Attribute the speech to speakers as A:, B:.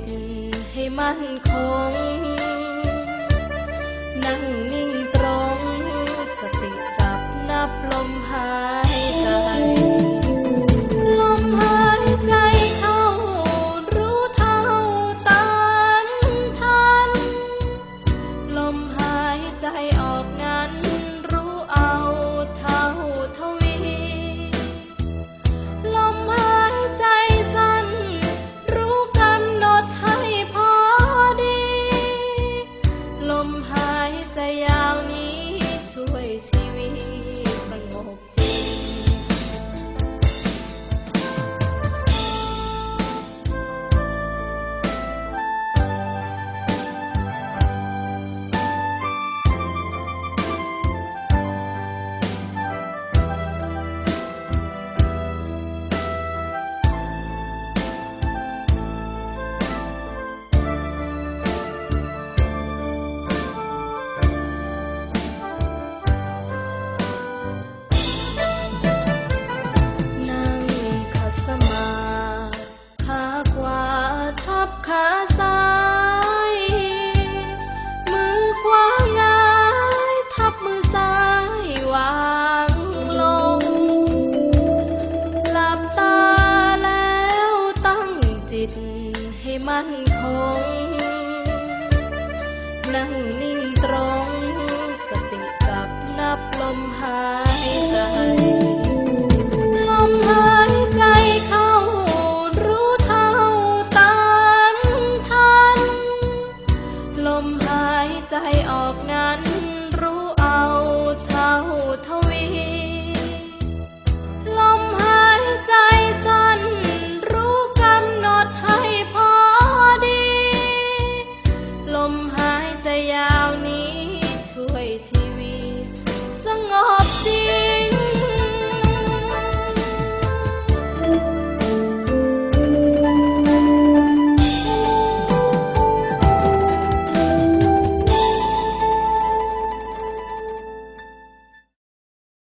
A: ตให้มั่นคง นั่งนิ่งตรง สติจับนับลมหายใจ ลมหายใจเข้ารู้เท่าตานทัน ลมหายใจออก